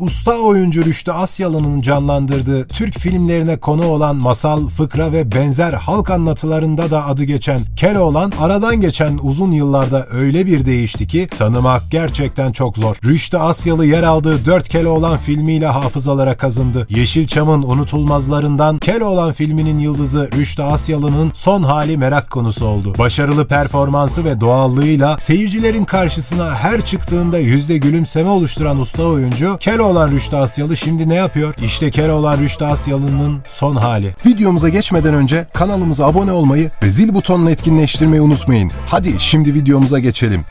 usta oyuncu Rüştü Asyalı'nın canlandırdığı Türk filmlerine konu olan masal, fıkra ve benzer halk anlatılarında da adı geçen Keloğlan aradan geçen uzun yıllarda öyle bir değişti ki tanımak gerçekten çok zor. Rüştü Asyalı yer aldığı Dört Keloğlan filmiyle hafızalara kazındı. Yeşilçam'ın unutulmazlarından Keloğlan filminin yıldızı Rüştü Asyalı'nın son hali merak konusu oldu. Başarılı performansı ve doğallığıyla seyircilerin karşısına her çıktığında yüzde gülümseme oluşturan usta oyuncu Keloğlan Rüştü Asyalı şimdi ne yapıyor? İşte Keloğlan Rüştü Asyalı'nın son hali. Videomuza geçmeden önce kanalımıza abone olmayı ve zil butonunu etkinleştirmeyi unutmayın. Hadi şimdi videomuza geçelim.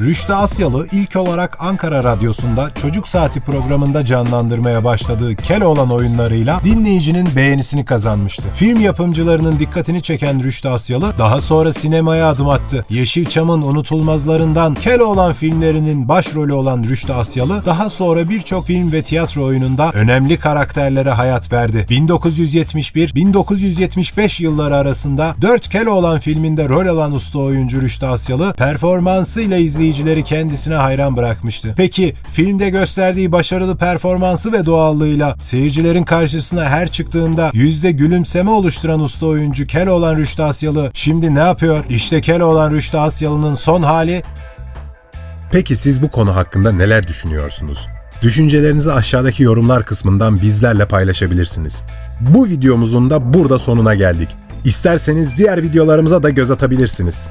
Rüştü Asyalı ilk olarak Ankara Radyosu'nda Çocuk Saati programında canlandırmaya başladığı Keloğlan oyunlarıyla dinleyicinin beğenisini kazanmıştı. Film yapımcılarının dikkatini çeken Rüştü Asyalı daha sonra sinemaya adım attı. Yeşilçam'ın unutulmazlarından Keloğlan filmlerinin başrolü olan Rüştü Asyalı daha sonra birçok film ve tiyatro oyununda önemli karakterlere hayat verdi. 1971-1975 yılları arasında 4 Keloğlan filminde rol alan usta oyuncu Rüştü Asyalı performansıyla izleyicileri kendisine hayran bırakmıştı. Peki filmde gösterdiği başarılı performansı ve doğallığıyla seyircilerin karşısına her çıktığında yüzde gülümseme oluşturan usta oyuncu Keloğlan Rüştü Asyalı şimdi ne yapıyor? İşte Keloğlan Rüştü Asyalı'nın son hali Peki siz bu konu hakkında neler düşünüyorsunuz? Düşüncelerinizi aşağıdaki yorumlar kısmından bizlerle paylaşabilirsiniz. Bu videomuzun da burada sonuna geldik. İsterseniz diğer videolarımıza da göz atabilirsiniz.